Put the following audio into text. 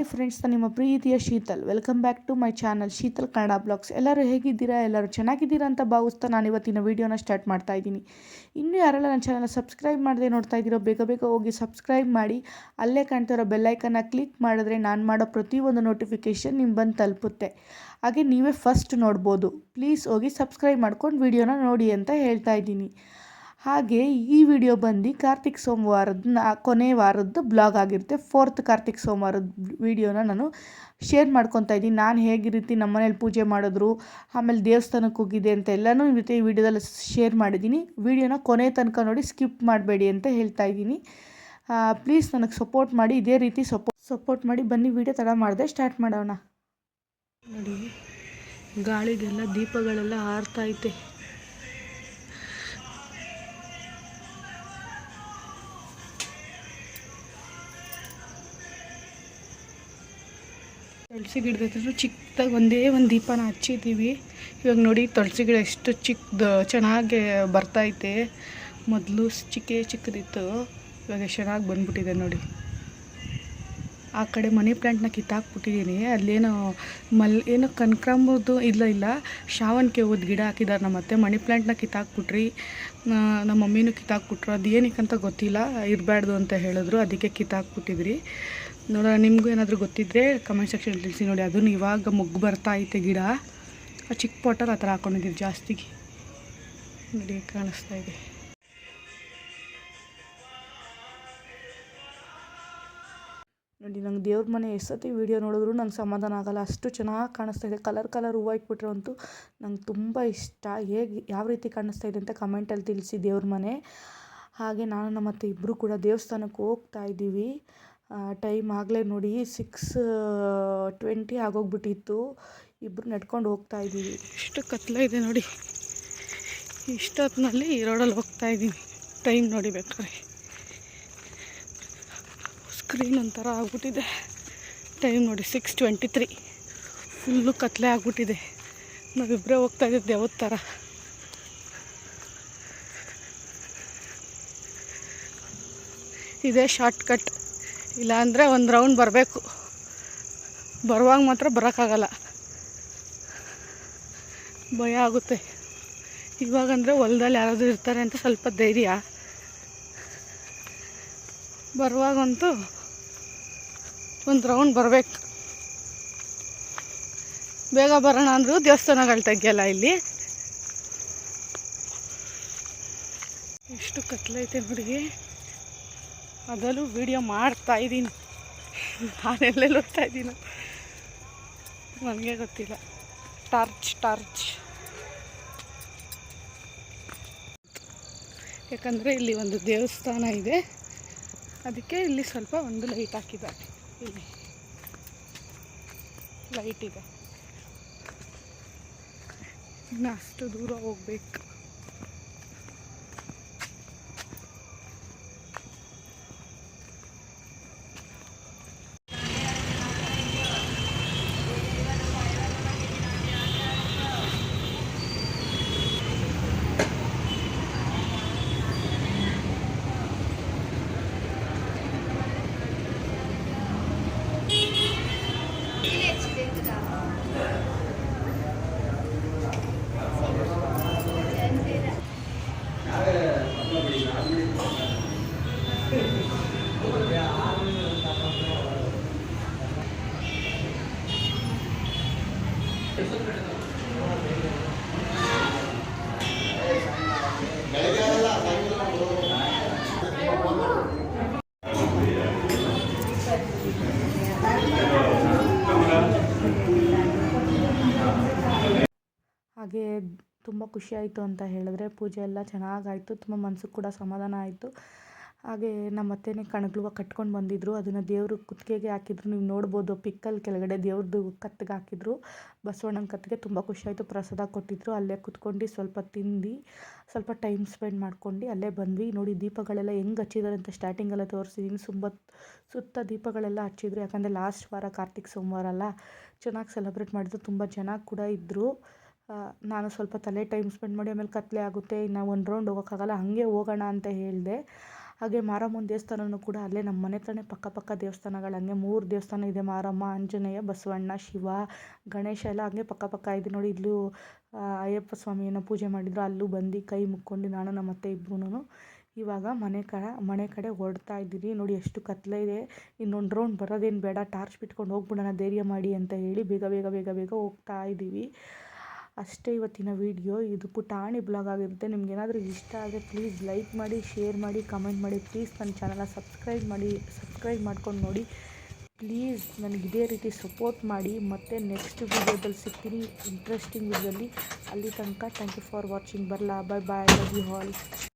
Hi friends ನಿಮ್ಮ ಪ್ರೀತಿಯ Sheetal. Welcome back to my channel Sheetal Kannada blogs ಎಲ್ಲರೂ ಹೇಗಿದ್ದೀರಾ? ಎಲ್ಲರೂ ಚೆನ್ನಾಗಿದ್ದೀರಾ ಅಂತ ಭಾವಿಸ್ತಾ ನಾನು ಇವತ್ತಿನ ವೀಡಿಯೋನ ಸ್ಟಾರ್ಟ್ ಮಾಡ್ತಾ ಇದ್ದೀನಿ. ಇನ್ನೂ ಯಾರೆಲ್ಲ ನನ್ನ ಚಾನಲ್ನ ಸಬ್ಸ್ಕ್ರೈಬ್ ಮಾಡದೆ ನೋಡ್ತಾ ಇದ್ದೀರೋ, ಬೇಗ ಬೇಗ ಹೋಗಿ ಸಬ್ಸ್ಕ್ರೈಬ್ ಮಾಡಿ. ಅಲ್ಲೇ ಕಾಣ್ತಿರೋ ಬೆಲ್ಲೈಕನ್ನ ಕ್ಲಿಕ್ ಮಾಡಿದ್ರೆ ನಾನು ಮಾಡೋ ಪ್ರತಿಯೊಂದು ನೋಟಿಫಿಕೇಷನ್ ನಿಮ್ಮ ಬಂದು ತಲುಪುತ್ತೆ. ಹಾಗೆ ನೀವೇ ಫಸ್ಟ್ ನೋಡ್ಬೋದು. ಪ್ಲೀಸ್ ಹೋಗಿ ಸಬ್ಸ್ಕ್ರೈಬ್ ಮಾಡ್ಕೊಂಡು ವೀಡಿಯೋನ ನೋಡಿ ಅಂತ ಹೇಳ್ತಾ ಇದ್ದೀನಿ. ಹಾಗೆ ಈ ವಿಡಿಯೋ ಬಂದು ಕಾರ್ತಿಕ್ ಸೋಮವಾರದ ನಾ ಕೊನೆ ವಾರದ್ದು ಬ್ಲಾಗ್ ಆಗಿರುತ್ತೆ. ಫೋರ್ತ್ ಕಾರ್ತಿಕ್ ಸೋಮವಾರದ ವಿಡಿಯೋನ ನಾನು ಶೇರ್ ಮಾಡ್ಕೊತಾ ಇದ್ದೀನಿ. ನಾನು ಹೇಗೆ ರೀತಿ ನಮ್ಮ ಮನೇಲಿ ಪೂಜೆ ಮಾಡಿದ್ರು, ಆಮೇಲೆ ದೇವಸ್ಥಾನಕ್ಕೆ ಹೋಗಿದೆ ಅಂತ ಎಲ್ಲನೂ ಈ ರೀತಿ ವಿಡಿಯೋದಲ್ಲಿ ಶೇರ್ ಮಾಡಿದ್ದೀನಿ. ವಿಡಿಯೋನ ಕೊನೆ ತನಕ ನೋಡಿ ಸ್ಕಿಪ್ ಮಾಡಬೇಡಿ ಅಂತ ಹೇಳ್ತಾ ಇದ್ದೀನಿ. ಪ್ಲೀಸ್ ನನಗೆ ಸಪೋರ್ಟ್ ಮಾಡಿ, ಇದೇ ರೀತಿ ಸಪೋ ಸಪೋರ್ಟ್ ಮಾಡಿ ಬನ್ನಿ ವಿಡಿಯೋ ತಡ ಮಾಡಿದೆ ಸ್ಟಾರ್ಟ್ ಮಾಡೋಣ. ನೋಡಿ, ಗಾಳಿಗೆಲ್ಲ ದೀಪಗಳೆಲ್ಲ ಹಾರ್ತಾ ತುಳಸಿ ಗಿಡದ ಹತ್ರ ಚಿಕ್ಕದಾಗಿ ಒಂದೇ ಒಂದು ದೀಪನ ಹಚ್ಚಿದ್ದೀವಿ. ಇವಾಗ ನೋಡಿ ತುಳಸಿ ಗಿಡ ಎಷ್ಟು ಚಿಕ್ಕದು ಚೆನ್ನಾಗಿ ಬರ್ತೈತೆ ಮೊದಲು ಚಿಕ್ಕೇ ಚಿಕ್ಕದಿತ್ತು. ಇವಾಗ ಎಷ್ಟು ಚೆನ್ನಾಗಿ ಬಂದ್ಬಿಟ್ಟಿದೆ ನೋಡಿ. ಆ ಕಡೆ ಮನಿ ಪ್ಲ್ಯಾಂಟ್ನ ಕಿತ್ತಾಕ್ಬಿಟ್ಟಿದ್ದೀನಿ. ಅಲ್ಲೇನೋ ಮಲ್ ಏನೋ ಕನಕಾಂಬರದ್ದು ಇಲ್ಲ ಇಲ್ಲ. ಶಾವಂತಿಗೆ ಹೋದ ಗಿಡ ಹಾಕಿದ್ದಾರೆ ನಮ್ಮ ಅತ್ತೆ. ಮನಿ ಪ್ಲ್ಯಾಂಟ್ನ ಕಿತ್ತಾಕ್ಬಿಟ್ರಿ. ನಮ್ಮ ಮಮ್ಮಿನೂ ಕಿತ್ತಾಕ್ಬಿಟ್ರು. ಅದು ಏನಕ್ಕಂತ ಗೊತ್ತಿಲ್ಲ. ಇರಬಾರ್ದು ಅಂತ ಹೇಳಿದ್ರು. ಅದಕ್ಕೆ ಕಿತ್ತಾಕ್ಬಿಟ್ಟಿದ್ರಿ. ನೋಡೋಣ ನಿಮಗೂ ಏನಾದರೂ ಗೊತ್ತಿದ್ದರೆ ಕಮೆಂಟ್ ಸೆಕ್ಷನ್ ತಿಳಿಸಿ ನೋಡಿ. ಅದನ್ನು ಇವಾಗ ಮೊಗ್ಗು ಬರ್ತಾ ಐತೆ ಗಿಡ. ಆ ಚಿಕ್ಕ ಪೋಟಲ್ಲಿ ಆ ಥರ ಹಾಕೊಂಡಿದ್ದೀವಿ ಜಾಸ್ತಿ. ನೋಡಿ, ಕಾಣಿಸ್ತಾ ಇದೆ. ನೋಡಿ, ನಂಗೆ ದೇವ್ರ ಮನೆ ಎಷ್ಟೊತ್ತಿ ವೀಡಿಯೋ ನೋಡಿದ್ರು ನಂಗೆ ಸಮಾಧಾನ ಆಗೋಲ್ಲ. ಅಷ್ಟು ಚೆನ್ನಾಗಿ ಕಾಣಿಸ್ತಾ ಇದೆ. ಕಲರ್ ಕಲರ್ ಹೂವು ಇಟ್ಬಿಟ್ರೆ ಅಂತೂ ನಂಗೆ ತುಂಬ ಇಷ್ಟ. ಹೇಗೆ, ಯಾವ ರೀತಿ ಕಾಣಿಸ್ತಾ ಇದೆ ಅಂತ ಕಮೆಂಟಲ್ಲಿ ತಿಳಿಸಿ ದೇವ್ರ ಮನೆ. ಹಾಗೆ ನಾನು ನಮ್ಮ ಮತ್ತೆ ಇಬ್ಬರು ಕೂಡ ದೇವಸ್ಥಾನಕ್ಕೆ ಹೋಗ್ತಾ ಇದ್ದೀವಿ. ಟೈಮ್ ಆಗಲೇ ನೋಡಿ ಸಿಕ್ಸ್ ಟ್ವೆಂಟಿ ಆಗೋಗ್ಬಿಟ್ಟಿತ್ತು. ಇಬ್ಬರು ನಡ್ಕೊಂಡು ಹೋಗ್ತಾ ಇದ್ದೀವಿ. ಇಷ್ಟು ಕತ್ಲೆ ಇದೆ ನೋಡಿ. ಇಷ್ಟೊತ್ತಿನಲ್ಲಿ ಈ ರೋಡಲ್ಲಿ ಹೋಗ್ತಾ ಇದ್ದೀನಿ. ಟೈಮ್ ನೋಡಿ ಬೇಕಾದ್ರೆ. ಸ್ಕ್ರೀನ್ ಒಂಥರ ಆಗ್ಬಿಟ್ಟಿದೆ. ಟೈಮ್ ನೋಡಿ ಸಿಕ್ಸ್ ಟ್ವೆಂಟಿ ತ್ರೀ. ಫುಲ್ಲು ಕತ್ಲೆ ಆಗ್ಬಿಟ್ಟಿದೆ. ನಾವಿಬ್ಬರೇ ಹೋಗ್ತಾ ಇದ್ದಿದ್ದು ಯಾವತ್ತು ಥರ. ಇದೇ ಶಾರ್ಟ್ ಕಟ್ ಇಲ್ಲಾಂದರೆ ಒಂದು ರೌಂಡ್ ಬರಬೇಕು. ಬರುವಾಗ ಮಾತ್ರ ಬರೋಕ್ಕಾಗಲ್ಲ. ಭಯ ಆಗುತ್ತೆ. ಇವಾಗಂದರೆ ಹೊಲ್ದಲ್ಲಿ ಯಾರಾದರೂ ಇರ್ತಾರೆ ಅಂತ ಸ್ವಲ್ಪ ಧೈರ್ಯ. ಬರುವಾಗಂತೂ ಒಂದು ರೌಂಡ್ ಬರಬೇಕು. ಬೇಗ ಬರೋಣ ಅಂದರೂ ದೇವಸ್ಥಾನಗಳು ತೆಗಿಯಲ್ಲ ಇಲ್ಲಿ. ಎಷ್ಟು ಕತ್ಲೈತೆ ನೋಡಿ ಅದರಲ್ಲೂ ವಿಡಿಯೋ ಮಾಡ್ತಾ ಇದ್ದೀನಿ. ನಾನೆಲ್ಲೆಲ್ಲಿ ಹೋಗ್ತಾ ಇದ್ದೀನಿ? ನನಗೆ ಗೊತ್ತಿಲ್ಲ. Torch torch. ಯಾಕಂದರೆ ಇಲ್ಲಿ ಒಂದು ದೇವಸ್ಥಾನ ಇದೆ. ಅದಕ್ಕೆ ಇಲ್ಲಿ ಸ್ವಲ್ಪ ಒಂದು ಲೈಟ್ ಹಾಕಿದ್ದಾರೆ. ಇಲ್ಲಿ. ಲೈಟ್ ಇದೆ. ಇನ್ನು ಅಷ್ಟು ದೂರ ಹೋಗ್ಬೇಕು. ಹಾಗೆ ತುಂಬ ಖುಷಿಯಾಯಿತು ಅಂತ ಹೇಳಿದ್ರೆ ಪೂಜೆ ಎಲ್ಲ ಚೆನ್ನಾಗಾಯಿತು ತುಂಬ ಮನ್ಸಿಗೆ ಕೂಡ ಸಮಾಧಾನ ಆಯಿತು. ಹಾಗೆ ನಮ್ಮ ಅತ್ತೆನೇ ಕಣಗ್ಲುವ ಕಟ್ಕೊಂಡು ಬಂದಿದ್ರು. ಅದನ್ನು ದೇವ್ರ ಕುತ್ತಿಗೆಗೆ ಹಾಕಿದ್ರು. ನೀವು ನೋಡ್ಬೋದು ಪಿಕ್ಕಲ್ಲಿ ಕೆಳಗಡೆ ದೇವ್ರದ್ದು ಕತ್ತಿಗೆ ಹಾಕಿದ್ರು. ಬಸವಣ್ಣನ ಕತ್ತಿಗೆ ತುಂಬ ಖುಷಿಯಾಯಿತು ಪ್ರಸಾದ ಕೊಟ್ಟಿದ್ದರು ಅಲ್ಲೇ ಕುತ್ಕೊಂಡು ಸ್ವಲ್ಪ ತಿಂದು, ಸ್ವಲ್ಪ ಟೈಮ್ ಸ್ಪೆಂಡ್ ಮಾಡ್ಕೊಂಡು ಅಲ್ಲೇ ಬಂದ್ವಿ. ನೋಡಿ, ದೀಪಗಳೆಲ್ಲ ಹೆಂಗೆ ಹಚ್ಚಿದ್ದಾರೆ ಅಂತ ಸ್ಟಾರ್ಟಿಂಗೆಲ್ಲ ತೋರಿಸಿದ್ದೀನಿ ತುಂಬ ಸುತ್ತ ದೀಪಗಳೆಲ್ಲ ಹಚ್ಚಿದ್ರು. ಯಾಕಂದರೆ ಲಾಸ್ಟ್ ವಾರ ಕಾರ್ತಿಕ್ ಸೋಮವಾರ ಅಲ್ಲ, ಚೆನ್ನಾಗಿ ಸೆಲೆಬ್ರೇಟ್ ಮಾಡಿದ್ರು. ತುಂಬ ಜನ ಕೂಡ ಇದ್ದರು ನಾನು ಸ್ವಲ್ಪ ತಲೆ ಟೈಮ್ ಸ್ಪೆಂಡ್ ಮಾಡಿ ಆಮೇಲೆ ಕತ್ಲೆ ಆಗುತ್ತೆ. ಇನ್ನು ಒಂದು ರೌಂಡ್ ಹೋಗೋಕ್ಕಾಗಲ್ಲ. ಹಾಗೆ ಹೋಗೋಣ ಅಂತ ಹೇಳಿದೆ. ಹಾಗೆ ಮಾರಮ್ಮನ ದೇವಸ್ಥಾನವೂ ಕೂಡ ಅಲ್ಲೇ ನಮ್ಮ ಮನೆ ಹತ್ರನೇ ಪಕ್ಕ ಪಕ್ಕ ದೇವಸ್ಥಾನಗಳು. ಹಂಗೆ ಮೂರು ದೇವಸ್ಥಾನ ಇದೆ. ಮಾರಮ್ಮ, ಆಂಜನೇಯ, ಬಸವಣ್ಣ, ಶಿವ, ಗಣೇಶ ಎಲ್ಲ ಹಂಗೆ ಪಕ್ಕ ಪಕ್ಕ ಇದೆ ನೋಡಿ. ಇಲ್ಲೂ ಅಯ್ಯಪ್ಪ ಸ್ವಾಮಿಯನ್ನು ಪೂಜೆ ಮಾಡಿದ್ರು. ಅಲ್ಲೂ ಬಂದು ಕೈ ಮುಕ್ಕೊಂಡು ನಾನು, ನಮ್ಮ ಅತ್ತೆ ಇಬ್ಬರೂ ಇವಾಗ ಮನೆ ಕ ಮನೆ ಕಡೆ ಹೊಡ್ತಾ ಇದ್ದೀವಿ ನೋಡಿ ಎಷ್ಟು ಕತ್ಲೆ ಇದೆ. ಇನ್ನೊಂದು ರೌಂಡ್ ಬರೋದೇನು ಬೇಡ. ಟಾರ್ಚ್ ಬಿಟ್ಕೊಂಡು ಹೋಗ್ಬಿಡೋಣ. ಧೈರ್ಯ ಮಾಡಿ ಅಂತ ಹೇಳಿ ಬೇಗ ಬೇಗ ಬೇಗ ಬೇಗ ಹೋಗ್ತಾ ಇದ್ದೀವಿ. ಅಷ್ಟೇ ಇವತ್ತಿನ ವಿಡಿಯೋ. ಇದು ಪುಟಾಣಿ ಬ್ಲಾಗ್ ಆಗಿರುತ್ತೆ. ನಿಮ್ಗೆ ಏನಾದರೂ ಇಷ್ಟ ಆದರೆ ಪ್ಲೀಸ್ ಲೈಕ್ ಮಾಡಿ ಶೇರ್ ಮಾಡಿ ಕಮೆಂಟ್ ಮಾಡಿ. ಪ್ಲೀಸ್ ನನ್ನ ಚಾನಲ್ನ ಸಬ್ಸ್ಕ್ರೈಬ್ ಮಾಡಿ ಸಬ್ಸ್ಕ್ರೈಬ್ ಮಾಡ್ಕೊಂಡು ನೋಡಿ. ಪ್ಲೀಸ್ ನನಗೆ ಇದೇ ರೀತಿ ಸಪೋರ್ಟ್ ಮಾಡಿ. ಮತ್ತು ನೆಕ್ಸ್ಟ್ ವಿಡಿಯೋದಲ್ಲಿ ಸಿಗ್ತೀನಿ ಇಂಟ್ರೆಸ್ಟಿಂಗ್ ವಿಡಿಯೋದಲ್ಲಿ ಅಲ್ಲಿ. ತನಕ ಥ್ಯಾಂಕ್ ಯು ಫಾರ್ ವಾಚಿಂಗ್ ಬರಲಾ bye bye love you all